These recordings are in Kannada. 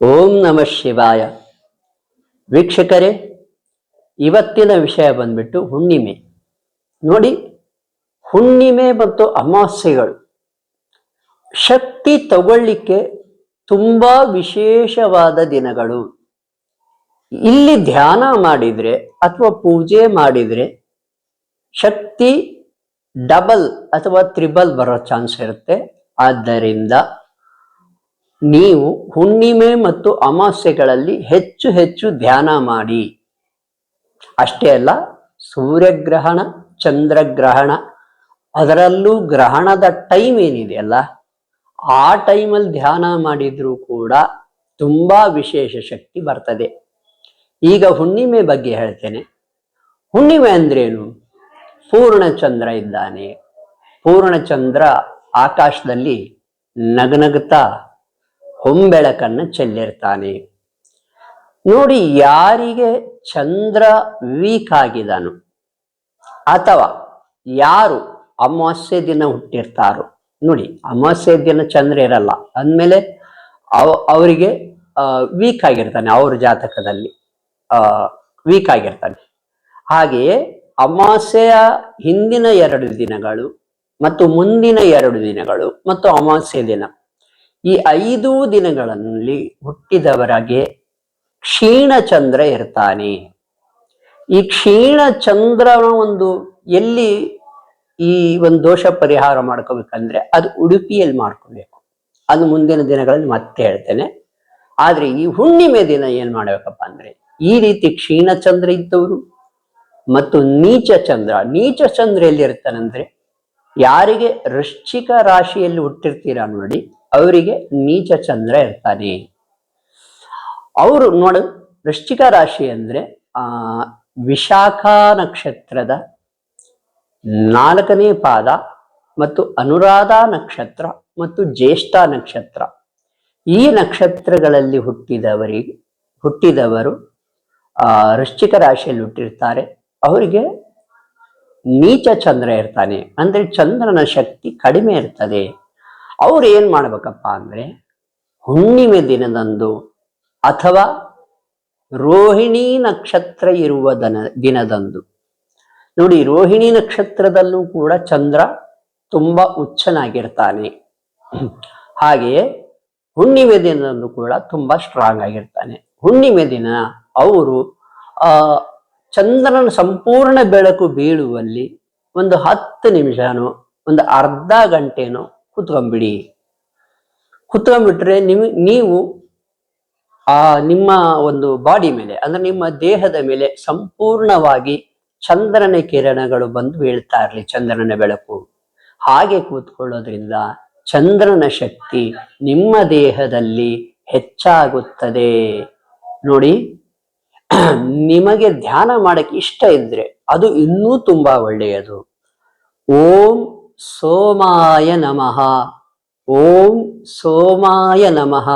ಓಂ ನಮಃ ಶಿವಾಯ. ವೀಕ್ಷಕರೇ, ಇವತ್ತಿನ ವಿಷಯ ಬಂದ್ಬಿಟ್ಟು ಹುಣ್ಣಿಮೆ. ನೋಡಿ, ಹುಣ್ಣಿಮೆ ಮತ್ತು ಅಮಾವಾಸ್ಯೆಗಳು ಶಕ್ತಿ ತಗೊಳ್ಳಿಕ್ಕೆ ತುಂಬ ವಿಶೇಷವಾದ ದಿನಗಳು. ಇಲ್ಲಿ ಧ್ಯಾನ ಮಾಡಿದರೆ ಅಥವಾ ಪೂಜೆ ಮಾಡಿದರೆ ಶಕ್ತಿ ಡಬಲ್ ಅಥವಾ ತ್ರಿಬಲ್ ಬರೋ ಚಾನ್ಸ್ ಇರುತ್ತೆ. ಆದ್ದರಿಂದ ನೀವು ಹುಣ್ಣಿಮೆ ಮತ್ತು ಅಮಾವಾಸ್ಯೆಗಳಲ್ಲಿ ಹೆಚ್ಚು ಹೆಚ್ಚು ಧ್ಯಾನ ಮಾಡಿ. ಅಷ್ಟೇ ಅಲ್ಲ, ಸೂರ್ಯಗ್ರಹಣ, ಚಂದ್ರಗ್ರಹಣ, ಅದರಲ್ಲೂ ಗ್ರಹಣದ ಟೈಮ್ ಏನಿದೆಯಲ್ಲ ಆ ಟೈಮಲ್ಲಿ ಧ್ಯಾನ ಮಾಡಿದ್ರೂ ಕೂಡ ತುಂಬಾ ವಿಶೇಷ ಶಕ್ತಿ ಬರ್ತದೆ. ಈಗ ಹುಣ್ಣಿಮೆ ಬಗ್ಗೆ ಹೇಳ್ತೇನೆ. ಹುಣ್ಣಿಮೆ ಅಂದ್ರೇನು? ಪೂರ್ಣಚಂದ್ರ ಇದ್ದಾನೆ. ಪೂರ್ಣಚಂದ್ರ ಆಕಾಶದಲ್ಲಿ ನಗನಗುತ್ತಾ ಹೊಂಬೆಳಕನ್ನು ಚೆಲ್ಲಿರ್ತಾನೆ. ನೋಡಿ ಯಾರಿಗೆ ಚಂದ್ರ ವೀಕ್ ಆಗಿದನು ಅಥವಾ ಯಾರು ಅಮಾವಾಸ್ಯೆ ದಿನ ಹುಟ್ಟಿರ್ತಾರೋ. ನೋಡಿ ಅಮಾವಾಸ್ಯೆ ದಿನ ಚಂದ್ರ ಇರಲ್ಲ. ಅಂದಮೇಲೆ ಅವ, ಅವರಿಗೆ ವೀಕ್ ಆಗಿರ್ತಾನೆ ಅವ್ರ ಜಾತಕದಲ್ಲಿ. ವೀಕ್ ಆಗಿರ್ತಾನೆ. ಹಾಗೆಯೇ ಅಮಾವಾಸ್ಯೆಯ ಹಿಂದಿನ ಎರಡು ದಿನಗಳು ಮತ್ತು ಮುಂದಿನ ಎರಡು ದಿನಗಳು ಮತ್ತು ಅಮಾವಾಸ್ಯೆ ದಿನ ಈ ಐದು ದಿನಗಳಲ್ಲಿ ಹುಟ್ಟಿದವರಿಗೆ ಕ್ಷೀಣ ಚಂದ್ರ ಇರ್ತಾನೆ. ಈ ಕ್ಷೀಣ ಚಂದ್ರನ ಒಂದು ಎಲ್ಲಿ ಈ ಒಂದು ದೋಷ ಪರಿಹಾರ ಮಾಡ್ಕೋಬೇಕಂದ್ರೆ ಅದು ಉಡುಪಿಯಲ್ಲಿ ಮಾಡ್ಕೋಬೇಕು. ಅದು ಮುಂದಿನ ದಿನಗಳಲ್ಲಿ ಮತ್ತೆ ಹೇಳ್ತೇನೆ. ಆದ್ರೆ ಈ ಹುಣ್ಣಿಮೆ ದಿನ ಏನ್ ಮಾಡ್ಬೇಕಪ್ಪ ಅಂದ್ರೆ ಈ ರೀತಿ ಕ್ಷೀಣ ಚಂದ್ರ ಇದ್ದವರು ಮತ್ತು ನೀಚ ಚಂದ್ರ ನೀಚ ಚಂದ್ರ ಎಲ್ಲಿರ್ತಾನಂದ್ರೆ ಯಾರಿಗೆ ವೃಶ್ಚಿಕ ರಾಶಿಯಲ್ಲಿ ಹುಟ್ಟಿರ್ತೀರಾ ನೋಡಿ. ಅವರಿಗೆ ನೀಚ ಚಂದ್ರ ಇರ್ತಾನೆ ಅವರು ನೋಡು, ವೃಶ್ಚಿಕ ರಾಶಿ ಅಂದ್ರೆ, ಆ, ವಿಶಾಖ ನಕ್ಷತ್ರದ ನಾಲ್ಕನೇ ಪಾದ ಮತ್ತು ಅನುರಾಧ ನಕ್ಷತ್ರ ಮತ್ತು ಜ್ಯೇಷ್ಠ ನಕ್ಷತ್ರ. ಈ ನಕ್ಷತ್ರಗಳಲ್ಲಿ ಹುಟ್ಟಿದವರಿಗೆ ಹುಟ್ಟಿದವರು, ಆ, ವೃಶ್ಚಿಕ ರಾಶಿಯಲ್ಲಿ ಹುಟ್ಟಿರ್ತಾರೆ. ಅವರಿಗೆ ನೀಚ ಚಂದ್ರ ಇರ್ತಾನೆ. ಅಂದ್ರೆ ಚಂದ್ರನ ಶಕ್ತಿ ಕಡಿಮೆ ಇರ್ತದೆ. ಅವ್ರು ಏನ್ ಮಾಡ್ಬೇಕಪ್ಪ ಅಂದ್ರೆ ಹುಣ್ಣಿಮೆ ದಿನದಂದು ಅಥವಾ ರೋಹಿಣಿ ನಕ್ಷತ್ರ ಇರುವ ದನ ದಿನದಂದು. ನೋಡಿ, ರೋಹಿಣಿ ನಕ್ಷತ್ರದಲ್ಲೂ ಕೂಡ ಚಂದ್ರ ತುಂಬಾ ಉಚ್ಚನಾಗಿರ್ತಾನೆ ಹಾಗೆಯೇ ಹುಣ್ಣಿಮೆ ದಿನದಂದು ಕೂಡ ತುಂಬಾ ಸ್ಟ್ರಾಂಗ್ ಆಗಿರ್ತಾನೆ. ಹುಣ್ಣಿಮೆ ದಿನ ಅವರು, ಆ, ಚಂದ್ರನ ಸಂಪೂರ್ಣ ಬೆಳಕು ಬೀಳುವಲ್ಲಿ ಒಂದು ಹತ್ತು ನಿಮಿಷನೋ, ಒಂದು ಅರ್ಧ ಗಂಟೆನೋ ಕುತ್ಕೊಂಡ್ಬಿಡಿ ಕುತ್ಕೊಂಡ್ಬಿಟ್ರೆ ನಿಮ್, ನೀವು ಆ ನಿಮ್ಮ ಒಂದು ಬಾಡಿ ಮೇಲೆ, ಅಂದ್ರೆ ನಿಮ್ಮ ದೇಹದ ಮೇಲೆ ಸಂಪೂರ್ಣವಾಗಿ ಚಂದ್ರನ ಕಿರಣಗಳು ಬಂದು ಬೀಳ್ತಾ ಇರಲಿ ಚಂದ್ರನ ಬೆಳಕು. ಹಾಗೆ ಕೂತ್ಕೊಳ್ಳೋದ್ರಿಂದ ಚಂದ್ರನ ಶಕ್ತಿ ನಿಮ್ಮ ದೇಹದಲ್ಲಿ ಹೆಚ್ಚಾಗುತ್ತದೆ. ನೋಡಿ, ನಿಮಗೆ ಧ್ಯಾನ ಮಾಡಕ್ಕೆ ಇಷ್ಟ ಇದ್ರೆ ಅದು ಇನ್ನೂ ತುಂಬಾ ಒಳ್ಳೆಯದು. ಓಂ ಸೋಮಾಯ ನಮಃ ಓಂ ಸೋಮಾಯ ನಮಃ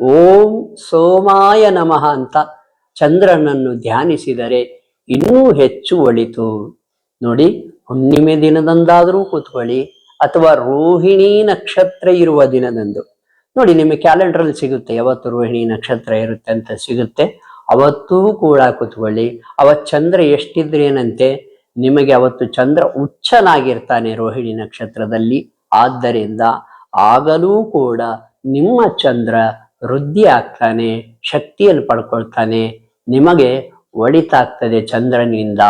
ಓಂ ಸೋಮಾಯ ನಮಃ ಅಂತ ಚಂದ್ರನನ್ನು ಧ್ಯಾನಿಸಿದರೆ ಇನ್ನೂ ಹೆಚ್ಚು ಒಳಿತು. ನೋಡಿ, ಹುಣ್ಣಿಮೆ ದಿನದಂದಾದರೂ ಕೂತ್ಕೊಳ್ಳಿ, ಅಥವಾ ರೋಹಿಣಿ ನಕ್ಷತ್ರ ಇರುವ ದಿನದಂದು. ನೋಡಿ ನಿಮ್ಮ ಕ್ಯಾಲೆಂಡರ್ ಅಲ್ಲಿ ಸಿಗುತ್ತೆ, ಯಾವತ್ತು ರೋಹಿಣಿ ನಕ್ಷತ್ರ ಇರುತ್ತೆ ಅಂತ ಸಿಗುತ್ತೆ. ಅವತ್ತೂ ಕೂಡ ಕೂತ್ಕೊಳ್ಳಿ. ಅವತ್ ಚಂದ್ರ ಎಷ್ಟಿದ್ರೇನಂತೆ? ನಿಮಗೆ ಅವತ್ತು ಚಂದ್ರ ಉಚ್ಚನಾಗಿರ್ತಾನೆ ರೋಹಿಣಿ ನಕ್ಷತ್ರದಲ್ಲಿ. ಆದ್ದರಿಂದ ಆಗಲೂ ಕೂಡ ನಿಮ್ಮ ಚಂದ್ರ ವೃದ್ಧಿ ಆಗ್ತಾನೆ ಶಕ್ತಿಯನ್ನು ಪಡ್ಕೊಳ್ತಾನೆ. ನಿಮಗೆ ಒಳಿತಾಗ್ತದೆ ಚಂದ್ರನಿಂದ.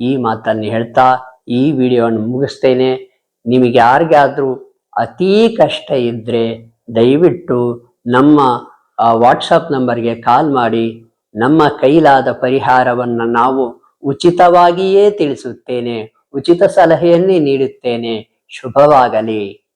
ಈ ಮಾತನ್ನು ಹೇಳ್ತಾ ಈ ವಿಡಿಯೋವನ್ನು ಮುಗಿಸ್ತೇನೆ. ನಿಮಗೆ ಯಾರಿಗಾದ್ರೂ ಅತೀ ಕಷ್ಟ ಇದ್ರೆ ದಯವಿಟ್ಟು ನಮ್ಮ ವಾಟ್ಸಪ್ ನಂಬರ್ಗೆ ಕಾಲ್ ಮಾಡಿ. ನಮ್ಮ ಕೈಲಾದ ಪರಿಹಾರವನ್ನು ನಾವು ಉಚಿತವಾಗಿಯೇ ತಿಳಿಸುತ್ತೇನೆ. ಉಚಿತ ಸಲಹೆಯನ್ನೇ ನೀಡುತ್ತೇನೆ. ಶುಭವಾಗಲಿ.